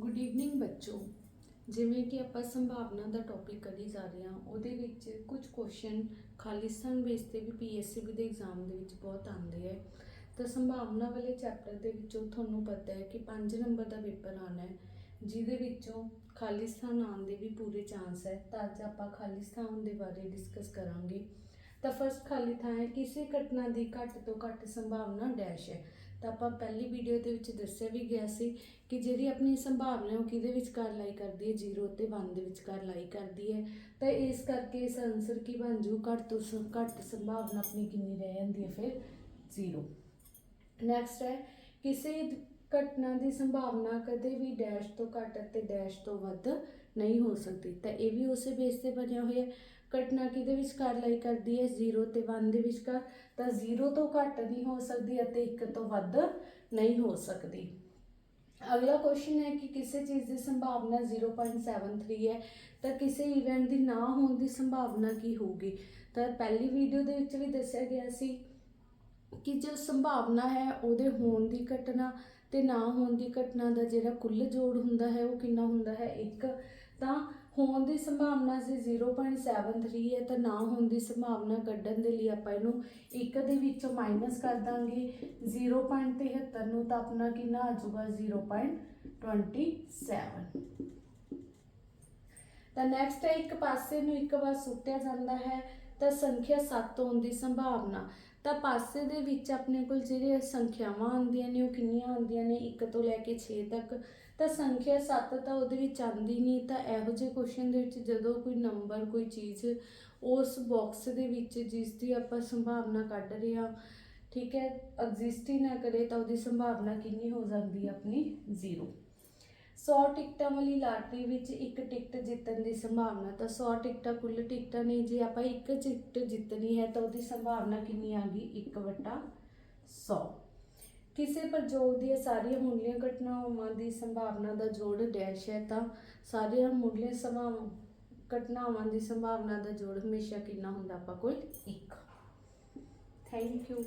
Good evening ਬੱਚੋ। ਜਿਵੇਂ ਕਿ ਆਪਾਂ ਸੰਭਾਵਨਾ ਦਾ ਟੌਪਿਕ ਕਰੀ ਜਾ ਰਹੇ ਹਾਂ, ਉਹਦੇ ਵਿੱਚ ਕੁਝ ਕੁਐਸਚਨ ਖਾਲਿਸਤਾਨ ਬੇਸ ਤੇ ਵੀ ਪੀਐਸਸੀਬੀ ਦੇ ਐਗਜ਼ਾਮ ਦੇ ਵਿੱਚ ਬਹੁਤ ਆਉਂਦੇ ਹੈ ਤਾਂ ਸੰਭਾਵਨਾ ਵਾਲੇ ਚੈਪਟਰ ਦੇ ਵਿੱਚੋਂ ਤੁਹਾਨੂੰ ਪਤਾ ਹੈ ਕਿ 5 ਨੰਬਰ ਦਾ ਪੇਪਰ ਆਉਣਾ ਹੈ, ਜਿਹਦੇ ਵਿੱਚੋਂ ਖਾਲਿਸਤਾਨ ਆਉਣ ਦੇ ਵੀ ਪੂਰੇ ਚਾਂਸ ਹੈ, ਤਾਂ ਅੱਜ ਆਪਾਂ ਖਾਲਿਸਤਾਨ ਦੇ ਬਾਰੇ ਡਿਸਕਸ ਕਰਾਂਗੇ। ਤਾਂ ਫਸਟ ਖਾਲੀ ਥਾਂ ਹੈ, ਕਿਸੇ ਘਟਨਾ ਦੀ ਘੱਟ ਤੋਂ ਘੱਟ ਸੰਭਾਵਨਾ ਡੈਸ਼ ਹੈ। ਤਾਂ ਆਪਾਂ ਪਹਿਲੀ ਵੀਡੀਓ ਦੇ ਵਿੱਚ ਦੱਸਿਆ ਵੀ ਗਿਆ ਸੀ ਕਿ ਜਿਹੜੀ ਆਪਣੀ ਸੰਭਾਵਨਾ ਉਹ ਕਿਹਦੇ ਵਿਚਕਾਰ ਲਾਈ ਕਰਦੀ ਹੈ? 0 ਤੇ 1 ਦੇ ਵਿਚਕਾਰ ਲਾਈ ਕਰਦੀ ਹੈ। ਤਾਂ ਇਸ ਕਰਕੇ ਇਸ ਆਨਸਰ ਕੀ ਬਣ ਜੂ ਘੱਟ ਤੋਂ ਸ- ਘੱਟ ਸੰਭਾਵਨਾ ਆਪਣੀ ਕਿੰਨੀ ਰਹਿ ਜਾਂਦੀ ਹੈ ਫਿਰ? 0 ਨੈਕਸਟ ਹੈ, ਕਿਸੇ ਘਟਨਾ ਦੀ ਸੰਭਾਵਨਾ ਕਦੇ ਵੀ ਡੈਸ਼ ਤੋਂ ਘੱਟ ਅਤੇ ਡੈਸ਼ ਤੋਂ ਵੱਧ ਨਹੀਂ ਹੋ ਸਕਦੀ। ਤਾਂ ਇਹ ਵੀ ਉਸੇ ਬੇਸ ਤੇ ਬਣਿਆ ਹੋਇਆ ਹੈ। ਘਟਨਾ ਕਿਹਦੇ ਵਿਚਕਾਰ ਲਈ ਕਰਦੀ ਹੈ? 0 ਤੇ 1 ਦੇ ਵਿਚਕਾਰ। ਤਾਂ 0 ਤੋਂ ਘੱਟ ਨਹੀਂ ਹੋ ਸਕਦੀ ਅਤੇ 1 ਤੋਂ ਵੱਧ ਨਹੀਂ ਹੋ ਸਕਦੀ। ਅਗਲਾ ਕੁਐਸਚਨ ਹੈ ਕਿ ਕਿਸੇ ਚੀਜ਼ ਦੀ ਸੰਭਾਵਨਾ 0.73 ਹੈ। ਤਾਂ ਕਿਸੇ ਇਵੈਂਟ ਦੀ ਨਾ ਹੋਣ ਦੀ ਸੰਭਾਵਨਾ ਕੀ ਹੋਊਗੀ? ਤਾਂ ਪਹਿਲੀ ਵੀਡੀਓ ਦੇ ਵਿੱਚ ਵੀ ਦੱਸਿਆ ਗਿਆ ਸੀ ਕਿ ਜੋ ਸੰਭਾਵਨਾ ਹੈ ਉਹਦੇ ਹੋਣ ਦੀ ਘਟਨਾ ਤੇ ਨਾ ਹੋਣ ਦੀ ਘਟਨਾ ਦਾ ਜਿਹੜਾ ਕੁੱਲ ਜੋੜ ਹੁੰਦਾ ਹੈ, ਉਹ ਕਿੰਨਾ ਹੁੰਦਾ ਹੈ? 1 ਤਾਂ ਹੋਣ ਦੀ ਸੰਭਾਵਨਾ ਸੀ 0.73 ਹੈ, ਤਾਂ ਨਾ ਹੋਣ ਦੀ ਸੰਭਾਵਨਾ ਕੱਢਣ ਦੇ ਲਈ ਆਪਾਂ ਇਹਨੂੰ 1 ਦੇ ਵਿੱਚੋਂ ਮਾਈਨਸ ਕਰ ਦਾਂਗੇ। 0.73 ਨੂੰ ਤਾਂ ਆਪਣਾ ਕਿੰਨਾ ਆ ਜਾਊਗਾ? 0.27 ਤਾਂ ਨੈਕਸਟ ਹੈ, ਇੱਕ ਪਾਸੇ ਨੂੰ ਇੱਕ ਵਾਰ ਸੁੱਟਿਆ ਜਾਂਦਾ ਹੈ। ਤਾਂ ਸੰਖਿਆ 7 ਹੋਣ ਦੀ ਸੰਭਾਵਨਾ। ਤਾਂ ਪਾਸੇ ਦੇ ਵਿੱਚ ਆਪਣੇ ਕੋਲ ਜਿਹੜੇ ਸੰਖਿਆਵਾਂ ਆਉਂਦੀਆਂ ਨੇ, ਉਹ ਕਿੰਨੀਆਂ ਆਉਂਦੀਆਂ ਨੇ? 1 ਤੋਂ ਲੈ ਕੇ 6 ਤੱਕ। ਤਾਂ ਸੰਖਿਆ 7 ਤਾਂ ਉਹਦੇ ਵਿੱਚ ਆਉਂਦੀ ਨਹੀਂ, ਤਾਂ ਇਹੋ ਜਿਹੇ ਕੁਐਸਚਨ ਦੇ ਵਿੱਚ ਜਦੋਂ ਕੋਈ ਨੰਬਰ ਕੋਈ ਚੀਜ਼ ਉਸ ਬਾਕਸ ਦੇ ਵਿੱਚ ਜਿਸ ਦੀ ਆਪਾਂ ਸੰਭਾਵਨਾ ਕੱਢ ਰਹੇ ਹਾਂ, ਠੀਕ ਹੈ ਐਗਜ਼ਿਸਟ ਹੀ ਨਾ ਕਰੇ, ਤਾਂ ਉਹਦੀ ਸੰਭਾਵਨਾ ਕਿੰਨੀ ਹੋ ਜਾਂਦੀ ਹੈ? ਆਪਣੀ 0 100 ਟਿਕਟਾਂ ਵਾਲੀ ਲਾਟਰੀ ਵਿੱਚ ਇੱਕ ਟਿਕਟ ਜਿੱਤਣ ਦੀ ਸੰਭਾਵਨਾ, ਤਾਂ 100 ਟਿਕਟਾਂ ਕੁੱਲ ਟਿਕਟਾਂ ਨੇ ਜੇ ਆਪਾਂ ਇੱਕ ਟਿਕਟ ਜਿੱਤਣੀ ਹੈ, ਤਾਂ ਉਹਦੀ ਸੰਭਾਵਨਾ ਕਿੰਨੀ ਆ ਗਈ? 1 ਵਟਾ 100 ਕਿਸੇ ਪ੍ਰਯੋਗ ਦੀਆਂ ਸਾਰੀਆਂ ਮੁੱਢਲੀਆਂ ਘਟਨਾਵਾਂ ਦੀ ਸੰਭਾਵਨਾ ਦਾ ਜੋੜ ਡੈਸ਼ ਹੈ, ਤਾਂ ਸਾਰੀਆਂ ਮੁੱਢਲੀਆਂ ਸਮਾਂ ਘਟਨਾਵਾਂ ਦੀ ਸੰਭਾਵਨਾ ਦਾ ਜੋੜ ਹਮੇਸ਼ਾ ਕਿੰਨਾ ਹੁੰਦਾ? ਆਪਾਂ ਕੋਲ 1 ਥੈਂਕ ਯੂ